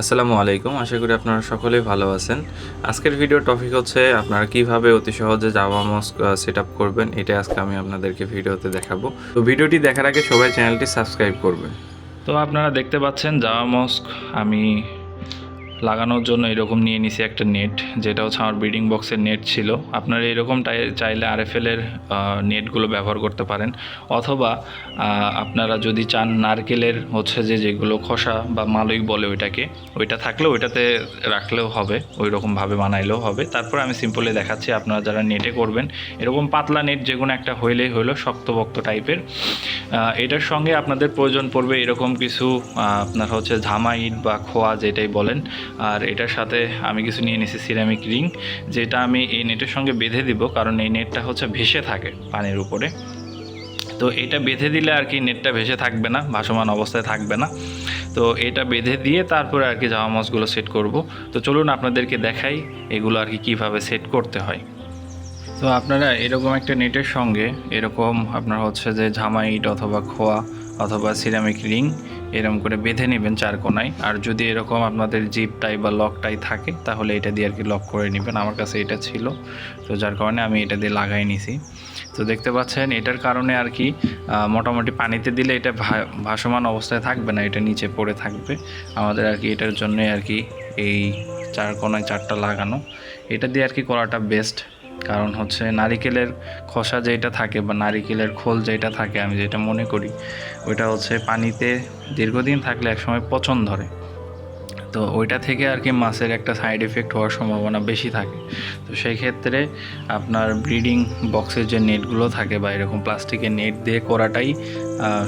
আসসালামু আলাইকুম। আশা করি আপনারা সকলেই ভালো আছেন। আজকের ভিডিও টপিক হচ্ছে আপনারা কীভাবে অতি সহজে জাভা মস্ক সেট আপ করবেন এটা আজকে আমি আপনাদেরকে ভিডিওতে দেখাবো। তো ভিডিওটি দেখার আগে সবাই চ্যানেলটি সাবস্ক্রাইব করবেন। তো আপনারা দেখতে পাচ্ছেন জাভা মস্ক আমি লাগানোর জন্য এরকম নিয়ে নিছি একটা নেট, যেটা হচ্ছে আমার ব্রিডিং বক্সের নেট ছিল। আপনারা এরকম চাইলে আরএফএলের নেটগুলো ব্যবহার করতে পারেন। অথবা আপনারা যদি চান নারকেলের হচ্ছে যে যেগুলো খোসা বা মালই বলে ওইটাকে, ওইটা থাকলে ওইটাতে রাখলেও হবে ওই রকমভাবে বানাইলেও হবে। তারপর আমি সিম্পলি দেখাচ্ছি, আপনারা যারা নেটে করবেন, এরকম পাতলা নেট যে কোনো একটা হইলেই হইল শক্তপোক্ত টাইপের। এটার সঙ্গে আপনাদের প্রয়োজন পড়বে এরকম কিছু আপনার হচ্ছে ঝামাইট বা খোয়া যেটাই বলেন আর এটার সাথে আমি কিছু নিয়ে নিয়েছি সিরামিক রিং যেটা আমি এই নেটের সঙ্গে বেঁধে দিব, কারণ এই নেটটা হচ্ছে ভেসে থাকে পানির উপরে। তো এটা বেঁধে দিলে আর কি নেটটা ভেসে থাকবে না, ভাসমান অবস্থায় থাকবে না। তো এটা বেঁধে দিয়ে তারপরে আর কি জামা মাছগুলো সেট করব। তো চলুন আপনাদেরকে দেখাই এগুলো আর কি কীভাবে সেট করতে হয়। তো আপনারা এরকম একটা নেটের সঙ্গে, এরকম আপনার হচ্ছে যে ঝামাইট অথবা খোয়া অথবা সিরামিক রিং এরকম করে বেঁধে নেবেন চার কোনায়। আর যদি এরকম আপনাদের জিপ টাই বা লক টাই থাকে, তাহলে এটা দিয়ে আর কি লক করে নেবেন। আমার কাছে এটা ছিল। তো যার কারণে আমি এটা দিয়ে লাগাই নিছি। তো দেখতে পাচ্ছেন, এটার কারণে আর কি মোটামুটি পানিতে দিলে এটা ভাসমান অবস্থায় থাকবে না, এটা নিচে পড়ে থাকবে। আমাদের আর কি এটার জন্য আর কি এই চার কোনায় চারটা লাগানো। এটা দিয়ে আর কি করাটা বেস্ট কারণ হচ্ছে নারিকেলের খোসা যেটা থাকে বা নারিকেলের খোল যেটা থাকে, আমি যেটা মনে করি, ওইটা হচ্ছে পানিতে দীর্ঘদিন থাকলে একসময় পচন ধরে। তো ওইটা থেকে আর কি মাছের একটা সাইড এফেক্ট হওয়ার সম্ভাবনা বেশি থাকে। তো সেই ক্ষেত্রে আপনার ব্রিডিং বক্সের যে নেটগুলো থাকে বা এরকম প্লাস্টিকের নেট দিয়ে করাটাই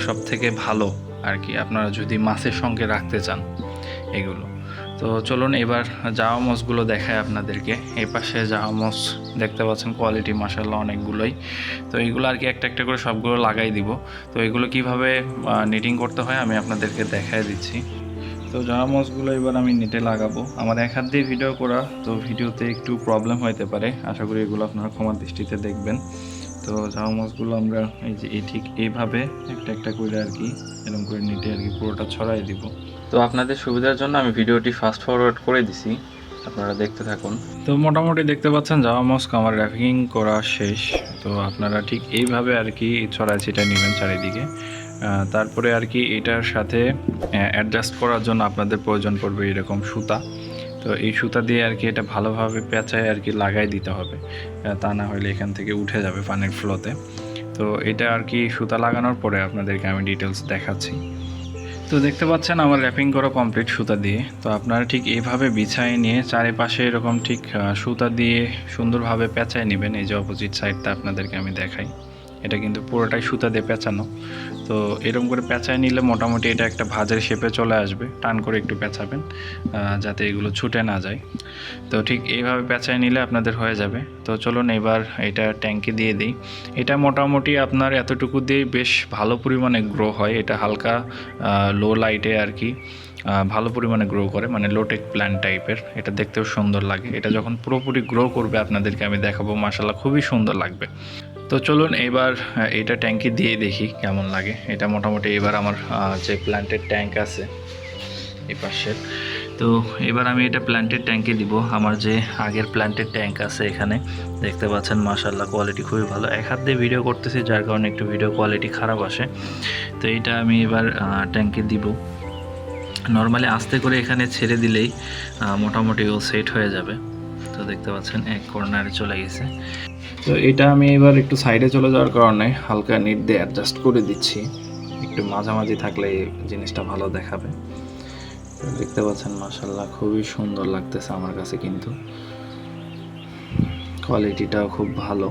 সব থেকে ভালো আর কি। আপনারা যদি মাছের সঙ্গে রাখতে চান এগুলো। তো চলুন এবার জাওয়া মাছগুলো দেখায় আপনাদেরকে। এই পাশে জাওয়া মাছ দেখতে পাচ্ছেন কোয়ালিটি মাসাল্লাহ অনেকগুলোই। তো এইগুলো আর কি একটা একটা করে সবগুলো লাগাই দিব। তো এগুলো কীভাবে নিটিং করতে হয় আমি আপনাদেরকে দেখায় দিচ্ছি। তো জামা মাছগুলো এবার আমি নেটে লাগাবো। আমার এক হাত দিয়ে ভিডিও করা, তো ভিডিওতে একটু প্রবলেম হইতে পারে। আশা করি এগুলো আপনারা ক্ষমা দৃষ্টিতে দেখবেন। তো জামা মাছগুলো আমরা এই যে এই ঠিক এইভাবে একটা একটা করে আর কি এরকম করে নিতে আর কি পুরোটা ছড়াই দিব। তো আপনাদের সুবিধার জন্য আমি ভিডিওটি ফাস্ট ফরওয়ার্ড করে দিছি আপনারা দেখতে থাকুন। তো মোটামুটি দেখতে পাচ্ছেন জামা মস্ক আমার র্যাপিং করা শেষ। তো আপনারা ঠিক এইভাবে আর কি ছড়াই ছিটা নেবেন চারিদিকে। তারপরে আর কি এটার সাথে অ্যাডজাস্ট করার জন্য আপনাদের প্রয়োজন পড়বে এরকম সুতা। তো এই সুতা দিয়ে আর কি এটা ভালোভাবে পেঁচায় আর কি লাগাই দিতে হবে। তা না হলে এখান থেকে উঠে যাবে পানির ফ্লোতে। তো এটা আর কি সুতা লাগানোর পরে আপনাদেরকে আমি ডিটেলস দেখাচ্ছি। তো দেখতে পাচ্ছেন আমার র্যাপিং করা কমপ্লিট সুতা দিয়ে। তো আপনারা ঠিক এইভাবে বিছায় নিয়ে চারিপাশে এরকম ঠিক সুতা দিয়ে সুন্দরভাবে পেঁচায় নেবেন। এই যে অপোজিট সাইডটা আপনাদেরকে আমি দেখাই। এটা কিন্তু পুরোটাই সুতা দিয়ে পেঁচানো। তো এরকম করে পেঁচায় নিলে মোটামুটি এটা একটা ভাজের শেপে চলে আসবে। টান করে একটু পেঁচাবেন যাতে এগুলো ছুটে না যায়। তো ঠিক এইভাবে পেঁচায় নিলে আপনাদের হয়ে যাবে। তো চলুন এবার এটা ট্যাঙ্কে দিয়ে দিই। এটা মোটামুটি আপনার এতটুকু দিয়েই বেশ ভালো পরিমাণে গ্রো হয়। এটা হালকা লো লাইটে আর কি ভালো পরিমাণে গ্রো করে। মানে লোটেক প্ল্যান্ট টাইপের এটা দেখতেও সুন্দর লাগে। এটা যখন পুরোপুরি গ্রো করবে আপনাদেরকে আমি দেখাবো। মাসাল্লাহ খুবই সুন্দর লাগবে। তো চলুন এবার এটা ট্যাঙ্কি দিয়ে দেখি কেমন লাগে। এটা মোটামুটি এবার আমার যে প্ল্যান্টের ট্যাঙ্ক আছে এই পাশের তো এবার আমি এটা প্ল্যান্টের ট্যাঙ্কে দিব। আমার যে আগের প্ল্যান্টের ট্যাঙ্ক আছে এখানে, দেখতে পাচ্ছেন মাশাল্লাহ কোয়ালিটি খুবই ভালো। এক হাত দিয়ে ভিডিও করতেছি, যার কারণে একটু ভিডিও কোয়ালিটি খারাপ আসে। তো এটা আমি এবার ট্যাঙ্কে দিব। নর্মালি আস্তে করে এখানে ছেড়ে দিলেই মোটামুটি ও সেট হয়ে যাবে। তো দেখতে পাচ্ছেন, এক কর্নারে চলে গেছে। তো এটা আমি এবার একটু সাইডে চলে যাওয়ার কারণে হালকা নিট দিয়ে অ্যাডজাস্ট করে দিচ্ছি। একটু মাঝামাঝি থাকলে জিনিসটা ভালো দেখাবে। দেখতে পাচ্ছেন মাসাল্লাহ খুবই সুন্দর লাগতেছে আমার কাছে কিন্তু। কোয়ালিটিটাও খুব ভালো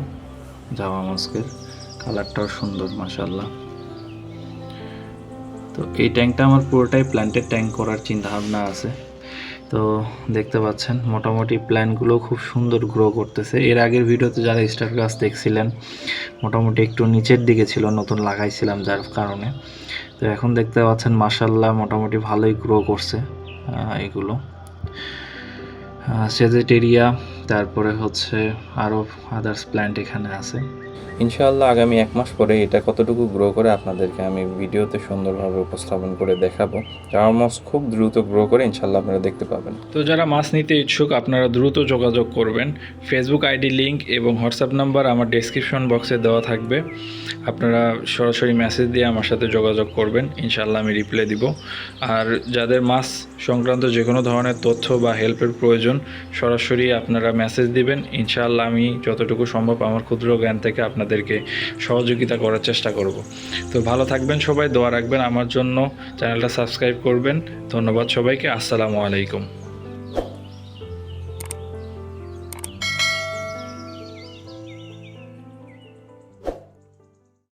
জামা মাস্কের কালারটাও সুন্দর মাসাল্লাহ তো এই ট্যাঙ্কটা আমার পুরোটাই প্ল্যান্টের ট্যাঙ্ক করার চিন্তা ভাবনা আছে। তো দেখতে পাচ্ছেন, মোটামুটি প্ল্যানগুলো খুব সুন্দর গ্রো করতেছে। এর আগের ভিডিওতে যারা স্টার গাছ দেখছিলেন, মোটামুটি একটু নিচের দিকে ছিল, নতুন লাগাইছিলাম যার কারণে। তো এখন দেখতে পাচ্ছেন মাসাল্লাহ মোটামুটি ভালোই গ্রো করছে এগুলো। সেজেটেরিয়া তারপরে হচ্ছে আরও আদার্স প্ল্যান্ট এখানে আছে। ইনশাআল্লাহ আগামী এক মাস পরে এটা কতটুকু গ্রো করে আপনাদেরকে আমি ভিডিওতে সুন্দরভাবে উপস্থাপন করে দেখাবো। জামা মাছ খুব দ্রুত গ্রো করে ইনশাআল্লাহ আপনারা দেখতে পাবেন। তো যারা মাছ নিতে ইচ্ছুক, আপনারা দ্রুত যোগাযোগ করবেন। ফেসবুক আইডি লিঙ্ক এবং হোয়াটসঅ্যাপ নাম্বার আমার ডেসক্রিপশন বক্সে দেওয়া থাকবে। আপনারা সরাসরি মেসেজ দিয়ে আমার সাথে যোগাযোগ করবেন। ইনশাআল্লাহ আমি রিপ্লাই দিব। আর যাদের মাছ সংক্রান্ত যে কোনো ধরনের তথ্য বা হেল্পের প্রয়োজন, সরাসরি আপনারা মেসেজ দিবেন। ইনশাআল্লাহ আমি যতটুকু সম্ভব আমার ক্ষুদ্র জ্ঞান থেকে আপনাদেরকে সহযোগিতা করার চেষ্টা করব। তো ভালো থাকবেন সবাই, দোয়া রাখবেন। আমার জন্য চ্যানেলটা সাবস্ক্রাইব করবেন। ধন্যবাদ সবাইকে। আসসালামু আলাইকুম।